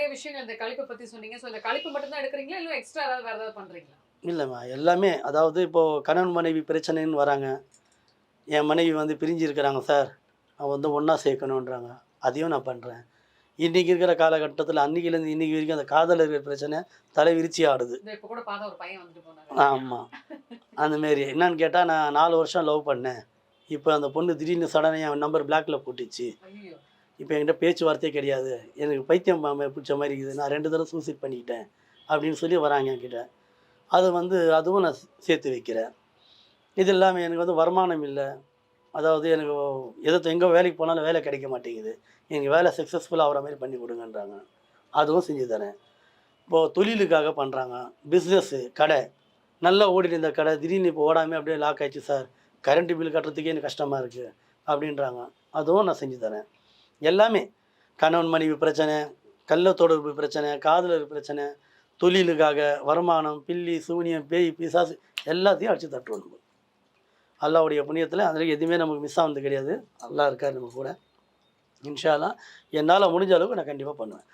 நிறைய விஷயங்கள் இந்த கழிப்பை பத்தி சொன்னீங்க. ஸோ இந்த கழிப்பு மட்டும் தான் எடுக்கிறீங்களா? இல்லை எக்ஸ்ட்ரா ஏதாவது வேற ஏதாவது பண்றீங்களா? இல்லைம்மா எல்லாமே. அதாவது இப்போது கணவன் மனைவி பிரச்சனைன்னு வராங்க. என் மனைவி வந்து பிரிஞ்சு இருக்கிறாங்க சார் அவன் வந்து ஒன்றா சேர்க்கணுன்றாங்க. அதையும் நான் பண்ணுறேன் இன்றைக்கி இருக்கிற காலகட்டத்தில் அன்றைக்கிலேருந்து இன்றைக்கி வரைக்கும் அந்த காதல் இருக்கிற பிரச்சனை தலை விரிச்சி ஆடுது. ஆமாம் அந்தமாரி என்னன்னு கேட்டால் நான் நாலு வருஷம் லவ் பண்ணேன். இப்போ அந்த பொண்ணு திடீர்னு சடனாக என் நம்பர் பிளாக்ல போட்டுச்சு. இப்போ என்கிட்ட பேச்சுவார்த்தையே கிடையாது. எனக்கு பைத்தியம் பிடிச்ச மாதிரி இருக்குது. நான் ரெண்டு தடவை சூசைட் பண்ணிக்கிட்டேன் அப்படின்னு சொல்லி வராங்க என்கிட்ட. அது வந்து அதுவும் நான் சேர்த்து வைக்கிறேன். இது இல்லாமல் எனக்கு வந்து வருமானம் இல்லை. அதாவது எனக்கு எதை எங்கே வேலைக்கு போனாலும் வேலை கிடைக்க மாட்டேங்குது. எனக்கு வேலை சக்ஸஸ்ஃபுல்லாக ஆகிற மாதிரி பண்ணி கொடுங்கன்றாங்க. அதுவும் செஞ்சு தரேன். இப்போது தொழிலுக்காக பண்ணுறாங்க பிஸ்னஸ்ஸு கடை. நல்லா ஓடிட்டு இருந்த கடை திடீர்னு இப்போ ஓடாமல் அப்படியே லாக் ஆயிடுச்சு சார் கரண்ட் பில் கட்டுறதுக்கே எனக்கு கஷ்டமாக இருக்குது அப்படின்றாங்க. அதுவும் நான் செஞ்சு தரேன். எல்லாமே. கணவன் மனைவி பிரச்சனை கள்ள தொடர்பு பிரச்சனை காதலர் பிரச்சனை தொழிலுக்காக வருமானம் பில்லி சூனியம் பேய் பிசாசு எல்லாத்தையும் அடித்து தட்டுவோம் நம்ம. அல்லாவுடைய புண்ணியத்தில் அதில் எதுவுமே நமக்கு மிஸ் ஆனது கிடையாது. நல்லா இருக்கார் நம்ம கூட. இன்ஷாலாம் என்னால் முடிஞ்ச அளவுக்கு நான் கண்டிப்பாக பண்ணுவேன்.